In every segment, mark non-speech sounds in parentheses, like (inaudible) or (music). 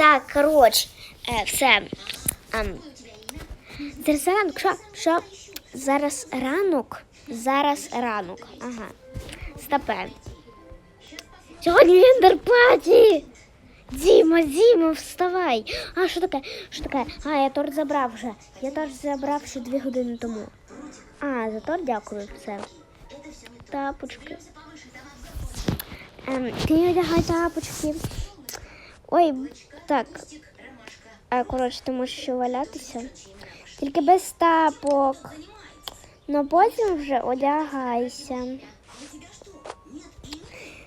Так, коротше, е, все. Ем, зараз ранок, що? Що? Зараз ранок. Зараз ранок. Ага. Стопе. Сьогодні віндерпаті. Діма, Діма, вставай. А що таке? Що таке? А, я торт забрав вже. Я торт забрав ще дві години тому. А, за торт дякую. Все. Тапочки. Ем, ти одягай тапочки. Ой, так. А, коротше, ти можеш ще валятися. Тільки без тапок. Ну потім вже одягайся.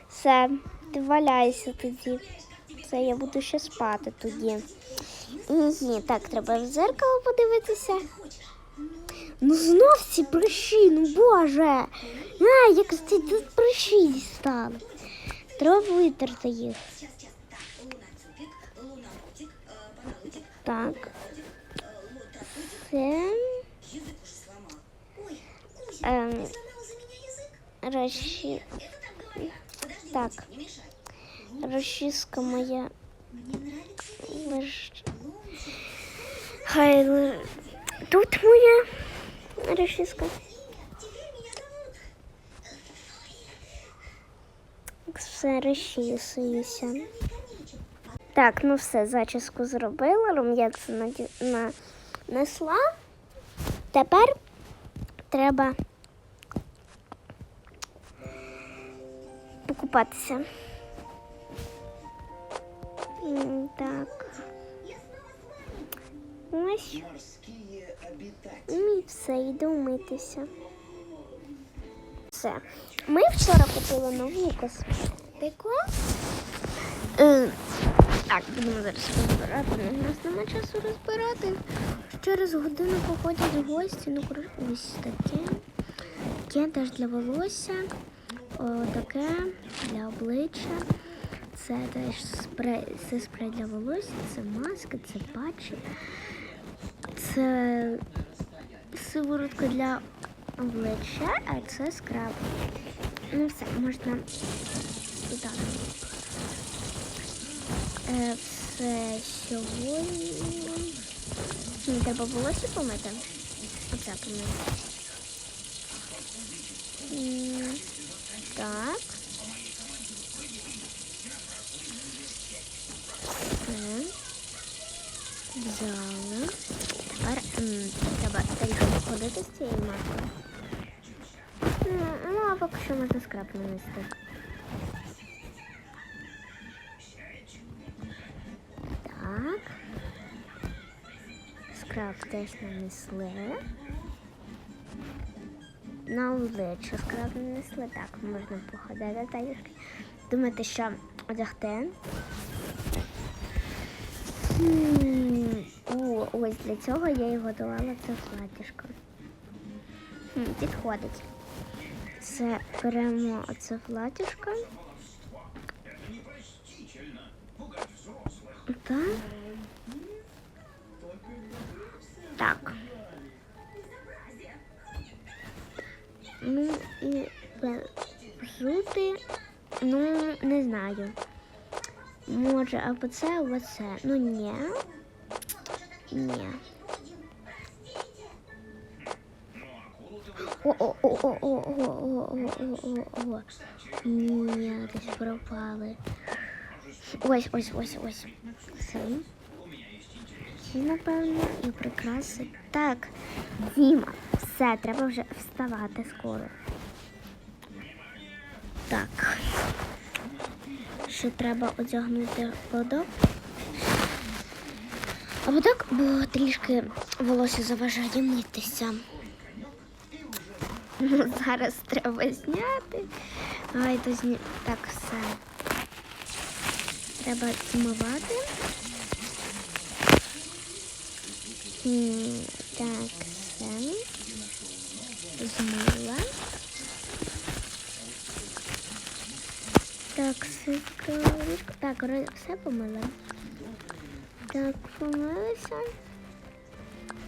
Все, ти валяйся тоді. Все, я буду ще спати тоді. Ні, так, треба в зеркало подивитися. Ну знов ці прищі, ну боже. А, як ці прищі стали. Треба витерти їх. Так. Це. Ем, розчі... Так. Розчіска моя. Лиш... Хай лиш... Тут моя розчіска. Все розчісуюся. Так, ну все, зачіску зробила, рум'яцю наді- нанесла. Тепер треба покупатися. Так. Ось. І все, йду митися. Все. Ми вчора купили нову косметику. Так, будемо зараз розбирати. У нас нема часу розбирати. Через годину походять гості. Ну, ось таке. Таке теж для волосся. О, таке для обличчя. Це теж спрей, це спрей для волосся, це маски, це патчі. Це сиворотка для обличчя, а це скраб. Ну все, можна так. Все сьогодні. Мені треба волосся помити. Оце помити. Так. Все. Тепер треба трішки походити з цією маскою. Ну, ну, а поки що можна скраб нанести. Теж нанесли. На обличчя скраб нанесли. Так, можна походити трішки. Думаєте, що одягти? Ось для цього я і готувала це платіжко. Підходить. Це беремо оце платіжко. Так. Так. Ну і взути, ну, не знаю. Може, або це, або це. Ну ні. Ні. О-о-о-о-о-о-о-о-о-о-о. Ні, десь пропали. Ось, ось, ось, ось. Це. Ці, напевно, і прикраси. Так, Діма, все, треба вже вставати скоро. Так. Ще треба одягнути подок. Або так, бо трішки волосся заважає митися. Ну, зараз треба зняти. Ай, то зні... Так, все. Треба змивати. М, Так, все. Змила. Так, секундочку. Так, все помила. Так, помилися.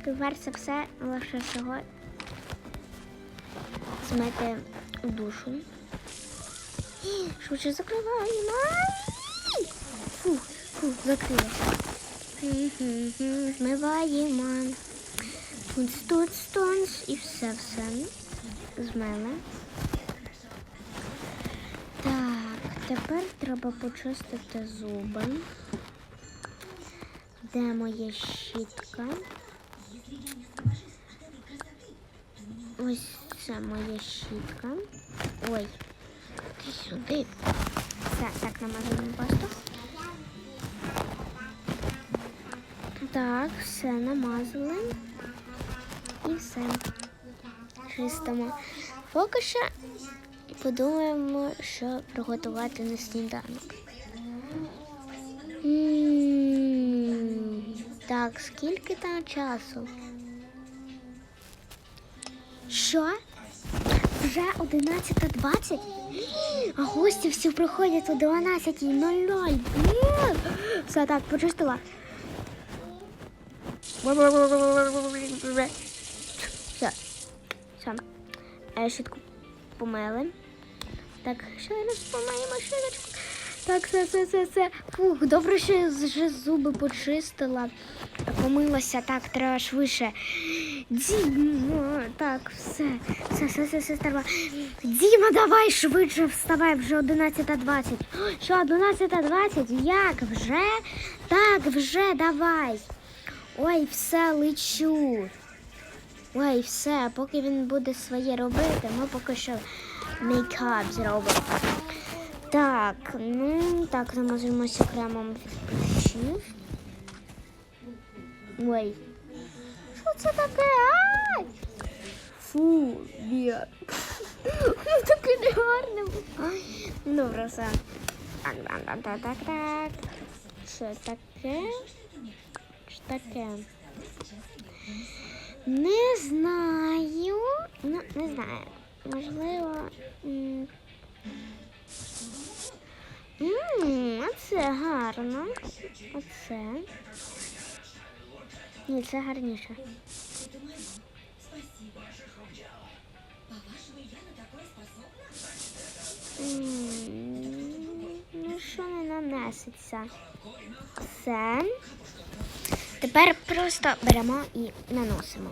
Тепер це все лише всього змити у душу. Швидше закриваємо. Фу, фу, Мгм, Змиваємо. Тунц, тунц, тунц. І все, все. З мене. Так, тепер треба почистити зуби. Де моя щітка? Ось це моя щітка. Ой, ти сюди. Так, так, намазуємо пасту. Так, все намазали. І все. Чистимо. Поки що подумаємо, що приготувати на сніданок. Так, скільки там часу? Що? Вже 11.20? А гості всі приходять о 12.00. Все так, почистила. Все. Все. Е, Щітку помили. Так, ще раз помиємо щіточку. Так, все, все, все, все. Фух, добре, що вже зуби почистила. Помилася, так, треба швидше. Діма, так, все, все, все, все, все, треба. Діма, давай швидше вставай, вже 11.20. Що, 11.20? Як вже? Так, вже давай. Ой, все, лечу. Ой, все, поки він буде своє робити, ми поки що мейкап зробимо. Так, ну так, намазуємося кремом від. Ой. Що це таке? Ай! Фу, ні. (laughs) Ну таке не гарне. Добре, все. Так, так, так, так, так. Що таке? Що таке? Не знаю. Ну, не знаю. Можливо. Ммм, оце гарно. Оце. Ні, це гарніше. Ну, що не нанесеться? Все. Тепер просто беремо і наносимо.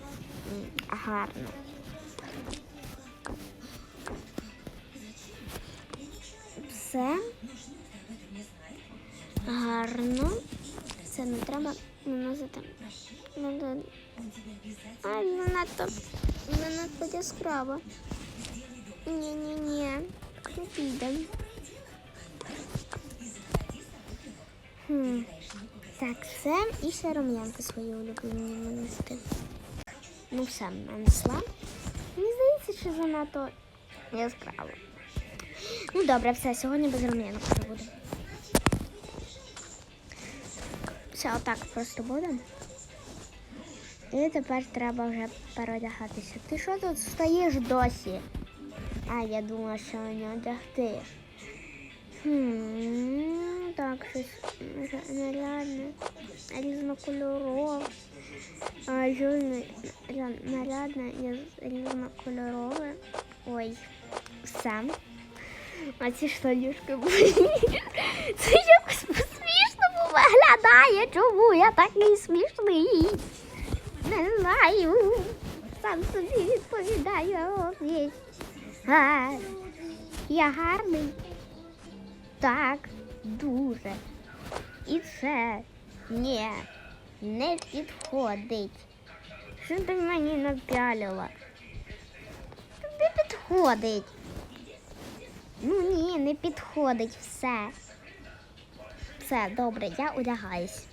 Гарно. Все. Гарно. Це не треба наносити. Надо... Ай, не надто. Не надто яскраво. Ні-ні-ні. Не піде. Хм. Так, все. І ще рум'янки свої улюблені нанести. Ну все, нанесла. Мені здається, що занадто яскраво. Ну добре, все, сьогодні без рум'янок вже буде. Все, отак просто буде. І тепер треба вже переодягатися. Ти що тут стоїш досі? А, я думала, що не одягти. Хм, так, щось нарядне, різнокольорове. Нарядне різнокольорове. Ой, все. А ці штанішки були. (laughs) Це якось смішно виглядає. Чому я такий смішний? Не знаю. Сам собі відповідаю. Я гарний. Так, дуже. І це ні, не підходить. Що ти мені напялила? Тобі підходить. Ну ні, не підходить все. Все, добре, я одягаюсь.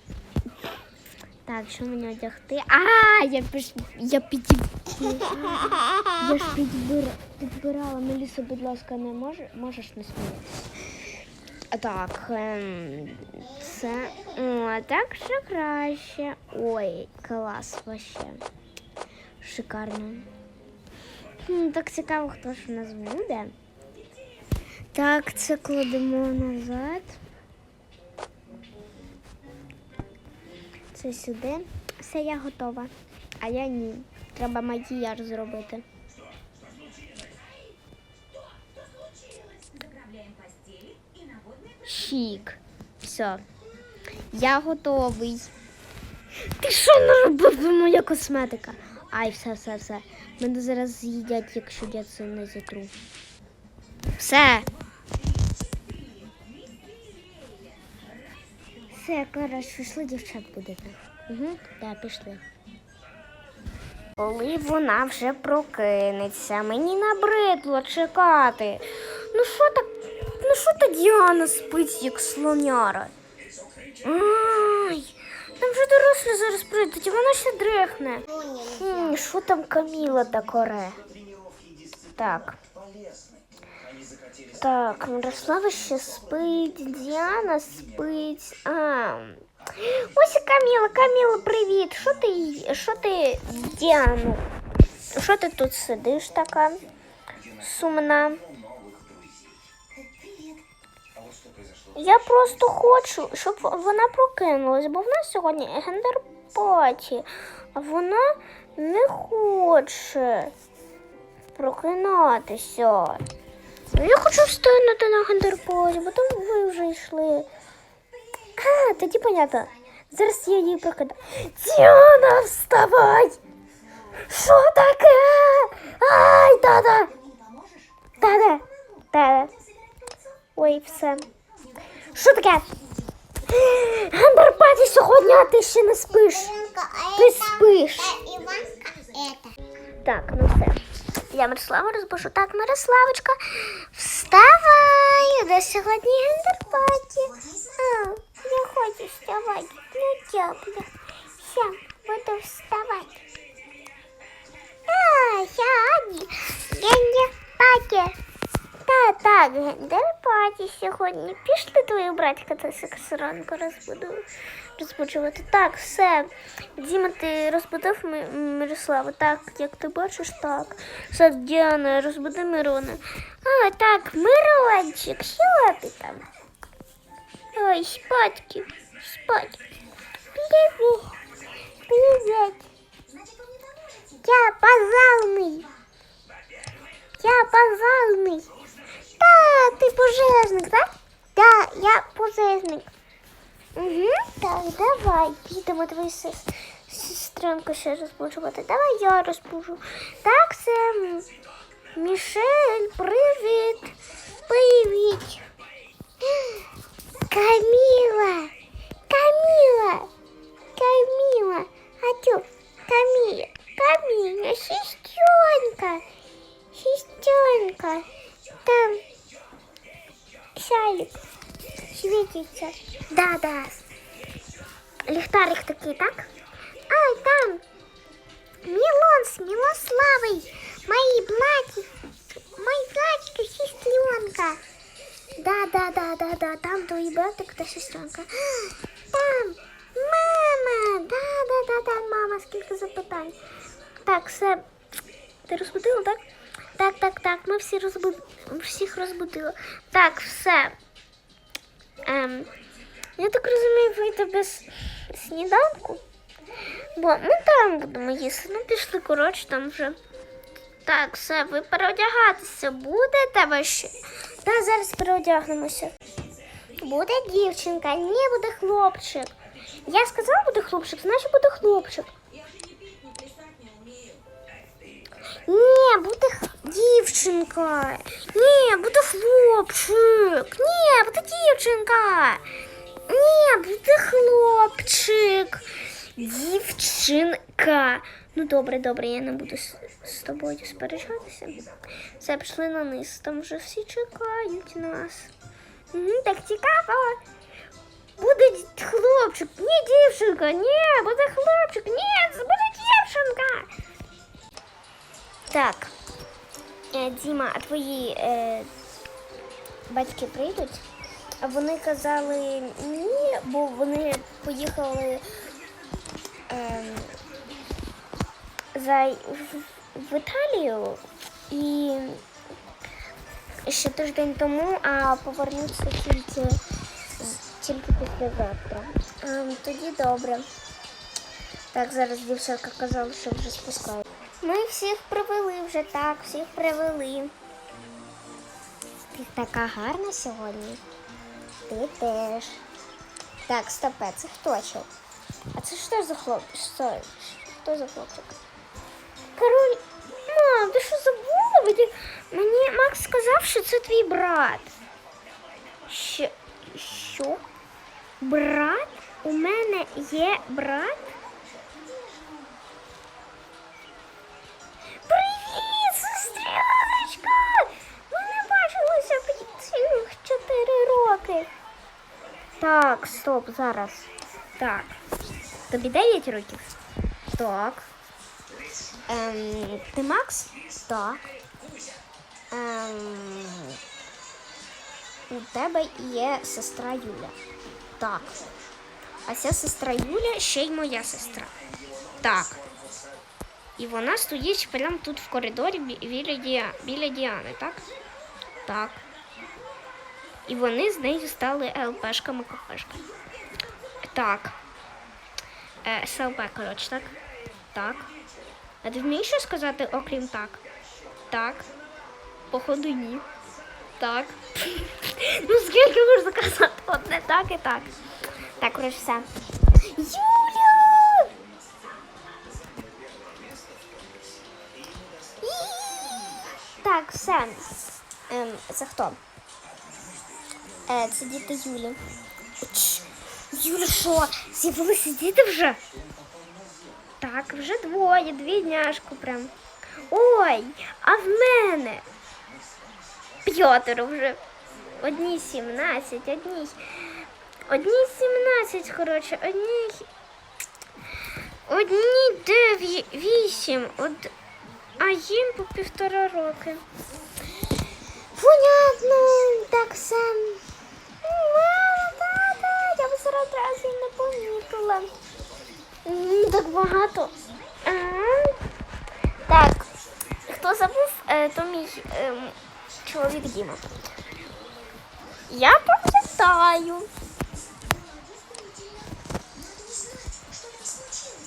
Так, що мені одягти? А, я пиш... я підіб... Я ж підбир... підбирала Мелісу, будь ласка, не може... можеш не сміятися. Так, ем, це о, так ще краще. Ой, клас вообще. Шикарно. Так цікаво, хто ж у нас буде. Так, це кладемо назад. Це сюди. Все, я готова. А я ні. Треба макіяж зробити. Чик. Все. Я готовий. Ти що наробив моя косметика? Ай, все, все, все. Мене зараз з'їдять, якщо я це не затру. Все. Все, Клара, пішли дівчат будете. Угу, так, пішли. Коли вона вже прокинеться, мені набридло чекати. Ну що так, ну що та Діана спить, як слоняра? Ай, там вже дорослі зараз прийдуть, а вона ще дрихне. Хм, Що там Каміла так оре? Так. Так, Мирослава ще спить, Діана спить. А. Ось і Каміла, Каміла, привіт. Що ти, й- що ти, Діану? Що ти тут сидиш така сумна? Я просто хочу, щоб вона прокинулась, бо в нас сьогодні гендер-паті, а вона не хоче прокинатися. Ну, Я хочу встигнути на гендер-паті, бо там ви вже йшли. А, тоді понятно. Зараз я її прокидаю. Діана, вставай! Що таке? Ай, тата! Тата! Тата! Ой, все. Що таке? Гендерпаті сьогодні, а ти ще не спиш. Ти спиш. Так, ну все. Я Мирослава розбушу. Так, Мирославочка, вставай. У нас сьогодні гендерпаті. Я хочу вставати. Ну, тепло. Все, буду вставати. А, сьогодні гендерпаті. Та, так, гендерпаті сьогодні. Пішли твою братька та ранку розбуду. Так, все. Діма, ти розбудив Мирославу? Так, як ти бачиш, так. Все, Діана, розбуди Мирона. А, так, Мирончик, що ти там? Ой, спадки, спать. Привіт. Привіт. Я позалний. Я позалний. Та, ти пожежник, так? Так, я пожежник. Угу, так, давай, підемо твою сес- сестренку ще розбуджувати. Давай я розбужу. Так, це м, Мішель, привіт. Привіт. Каміла. Каміла. світиться. Да, да. Ліхтарик такий, так? Ай, там. Мілон з Мілославой. Мої блаті. Мої блатика, сестренка. Да, да, да, да, да. Там твій братик та сестренка. Там. Мама. Да, да, да, да, мама, скільки запитань. Так, все. Ти розбудила, так? Так, так, так. Ми всі розбуд... всіх розбудили. Так, все. Без сніданку. Бо ми там будемо їсти. Ну, пішли, коротше, там вже. Так, все, ви переодягатися будете ви ще? Так, зараз переодягнемося. Буде дівчинка, ні, буде хлопчик. Я сказала, буде хлопчик, значить буде хлопчик. Ні, буде дівчинка. Ні, буде хлопчик. Ні, буде дівчинка. Ні, буде хлопчик. Дівчинка. Ну добре, добре, я не буду з, тобою сперечатися. Все, пішли на низ. Там вже всі чекають нас. Угу, так цікаво. Буде хлопчик, ні дівчинка, ні, буде хлопчик, ні, буде дівчинка. Так, е, Діма, а твої е, батьки прийдуть? А вони казали ні, бо вони поїхали е, за, в, в Італію і ще тиждень тому, а повернуться тільки, тільки післязавтра. Ем, тоді добре. Так, зараз дівчатка казала, що вже спускають. Ми всіх привели вже так, всіх привели. Така гарна сьогодні. Ти теж. Так, стопе, це хто ще? А це що за хлопчик? Що? Хто за хлопчик? Король. Мам, ти що забула? Мені, мені Макс сказав, що це твій брат. Що? Що? Брат? У мене є брат? Привіт, сестричка! Ми не бачилися чотири роки. Так, стоп, зараз. Так. Тобі 9 років? Так. Ем, ти Макс? Так. Ем, у тебе є сестра Юля. Так. А ця сестра Юля ще й моя сестра. Так. І вона стоїть прямо тут в коридорі біля, біля Діани, так? Так. І вони з нею стали ЛПшками кафешками. Так. Е, СЛП, коротше, так? Так. А ти вмієш щось сказати, окрім так? Так. Походу, ні. Так. (laughs) ну скільки можна казати? Одне так і так. Так, коротше, все. Юля! Так, все. Ем, це хто? Е, це діти Юлі. Юля, що? З'явилися діти вже? Так, вже двоє, дві дняшку прям. Ой, а в мене п'ятеро вже. Одні сімнадцять, одні. Одні сімнадцять, коротше, одні. Одні дев'ять, вісім, од... а їм по півтора роки. Понятно, так сам. Одразу не помітила. Так багато. Так, хто забув, е, то мій ем, чоловік Діма. Я пам'ятаю.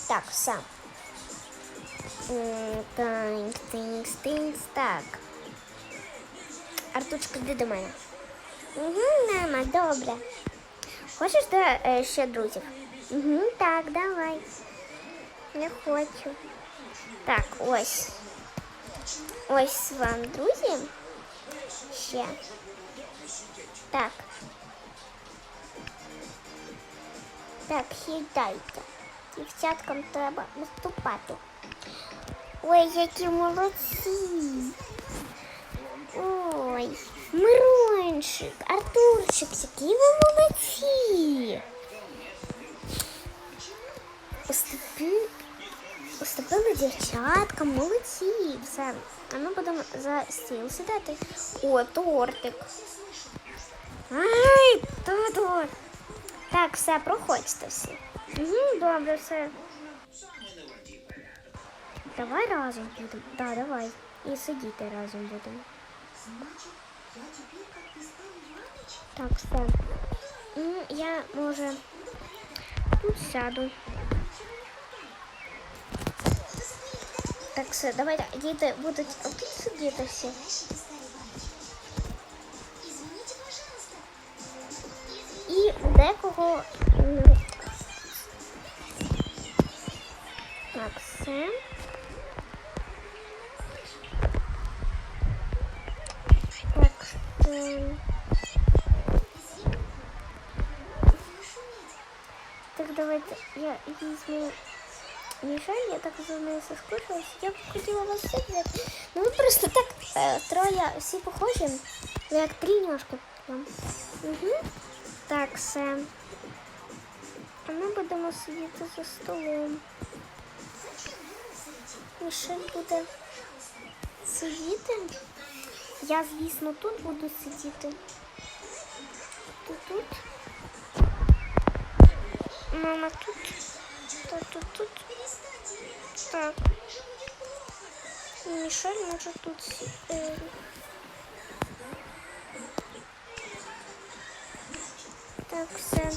Так, все. Тинкс, тинкс, тинкс, так. Артучка, йди до мене. Угу, мама, добре. Хочеш до е, ще друзів? Угу, так, давай. Не хочу. Так, ось. Ось вам друзі. Ще. Так. Так, сідайте. Дівчаткам треба наступати. Ой, які молодці. Ой, Мирончик, Артурчик, які ви молодці. Уступи, уступили дівчаткам, молодці. Все. А ми будемо за стіл сідати. О, тортик. Ай, тут. Так, все, проходьте всі. Угу, добре, все. Давай разом будемо. Так, давай. І сидіти разом будемо. Так, все. Ну, я, може, тут сяду. Так, все, давайте, діти будуть отут сидіти всі. І декого. Так, все. Так, ем, Так, давайте я візьму Мішель, я так за нею соскучилась. Я б хотіла вас всіх взяти. Ну ви просто так е, троє всі похожі. Ви як трійняшки. прям. Угу. Так, все. А ми будемо сидіти за столом. Мішель буде сидіти. Я, звісно, тут буду сидіти. Тут тут. Мама тут. Та тут тут. Так. Мішель може тут. сі- Е... Так, все.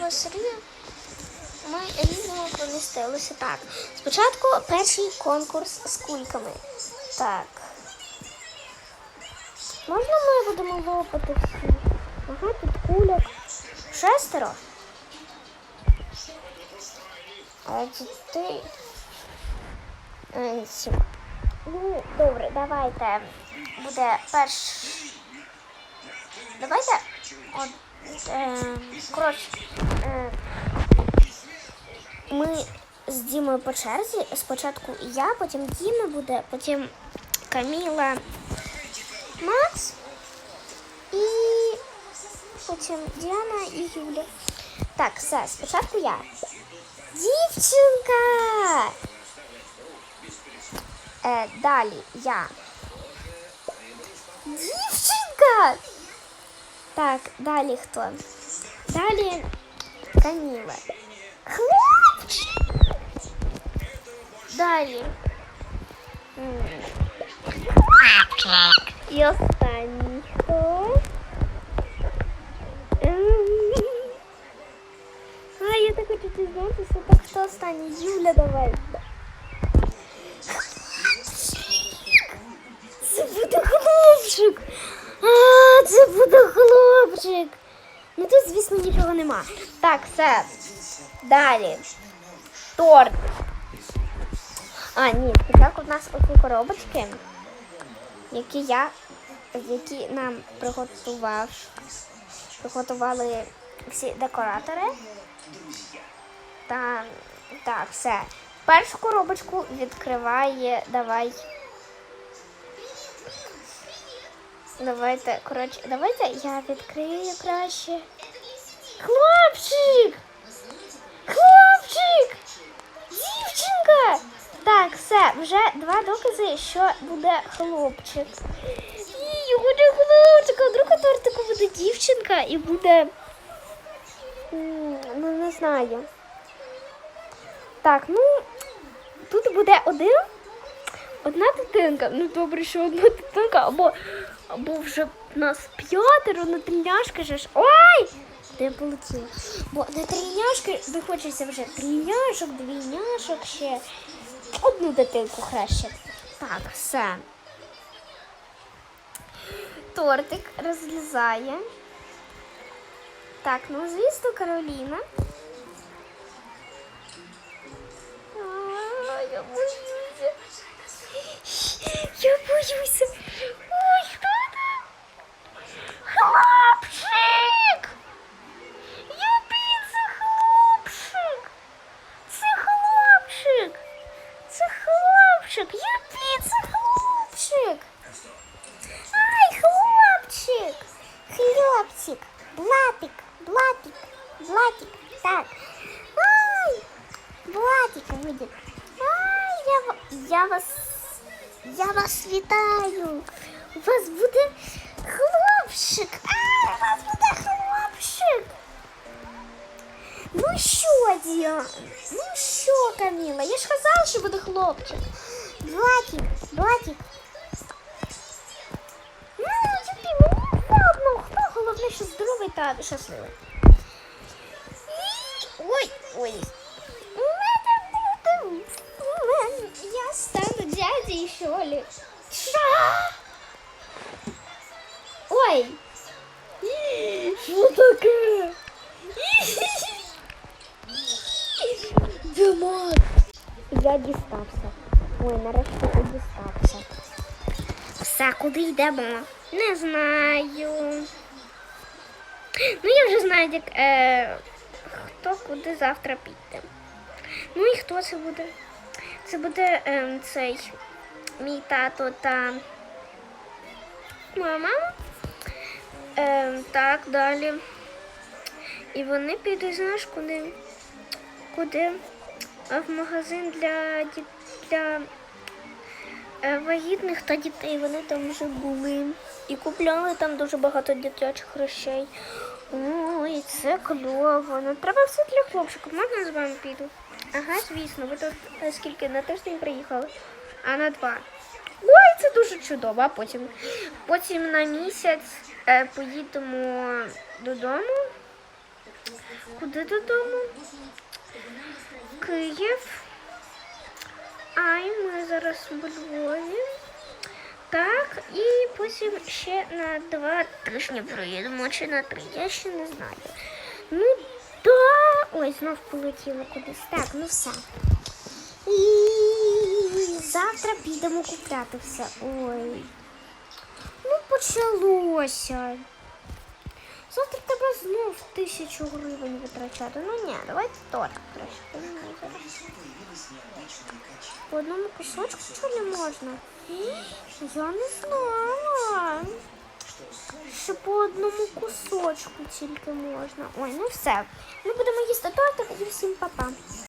Василія. Ми рівно помістилися. Так. Спочатку перший конкурс з кульками. Так. Можна ми будемо лопати всі? Ага, тут куляк. шестеро. А е, Сім. Ну, добре, давайте. Буде перш. Давайте. От, е, коротше. Е, ми з Дімою по черзі. Спочатку я, потім Діма буде, потім Каміла, Макс і потім Діана і Юля. Так, все, спочатку я. Дівчинка! Е, далі я. Дівчинка! Так, далі хто? Далі Каміла. Хлопчик! Далі. М. І останній хто? А, я так хочу дізнатися, так хто останній? Юля, давай. Це буде хлопчик. А, це буде хлопчик. Ну тут, звісно, нічого нема. Так, все. Далі. Торт. А, ні, спочатку в нас оці коробочки, які я, які нам приготував, приготували всі декоратори. Та так, все. Першу коробочку відкриває. Давай. Давайте, коротше, давайте я відкрию краще. Хлопчик! Хлопчик! Дівчинка! Так, все, вже два докази, що буде хлопчик. А вдруг у тортику буде дівчинка і буде. Ну, не знаю. Так, ну тут буде один, одна дитинка. Ну добре, що одна дитинка, або, або вже нас п'ятеро на тріняшки же ж. Ой! Де полетіла? Бо на тріняшки захочеться вже тріняшок, двійняшок ще. Одну дитинку краще. Так, все. Тортик розлізає. Так, ну звісно, Кароліна. А, Я боюся. Ой, хто там? Хлопчик! Юпі, це хлопчик! Це хлопчик! Це хлопчик! Юпі, це хлопчик! Ай, хлопчик! Хлопчик! Блатик, блатик, блатик. Так. Ай, блатик будет. Ай, я, ва- я вас, я вас вітаю. У вас буде хлопчик. Ай, у вас буде хлопчик. Ну що, Діана? Ну що, Каміла? Я ж казала, що буде хлопчик. Блатик, блатик. Головне, що здоровий та щасливий. Ой, ой. У мене буде. у мене- Я стану дядей, що ли? Що? Ой. Що таке? Димон. Я дістався. Ой, нарешті я дістався. Все, куди йдемо? Не знаю. Ну, я вже знаю, як, е, хто куди завтра піде. Ну і хто це буде? Це буде е, цей мій тато та моя мама. Е, так, далі. І вони підуть, знаєш, куди? Куди? В магазин для, для е, вагітних та дітей. Вони там вже були. І купляли там дуже багато дитячих речей. Ой, це кльово. Ну треба все для хлопчика. Можна з вами піду? Ага, звісно, ви тут е, скільки на тиждень приїхали, а на два. Ой, це дуже чудово. А потім, потім на місяць е, поїдемо додому. Куди додому? Київ. Ай, ми зараз у Львові. Так, і потім ще на два тижні проїдемо чи на три, я ще не знаю. Ну да. Ой, знов полетіло кудись. Так, ну все. І завтра підемо купляти все. Ой. Ну, почалося. Завтра треба знов тисячу гривень витрачати. Ну ні, давайте торт краще. По одному кусочку що не можна? Я не знала. Що по одному кусочку тільки можна. Ой, ну все. Ми будемо їсти тортик і всім па-па.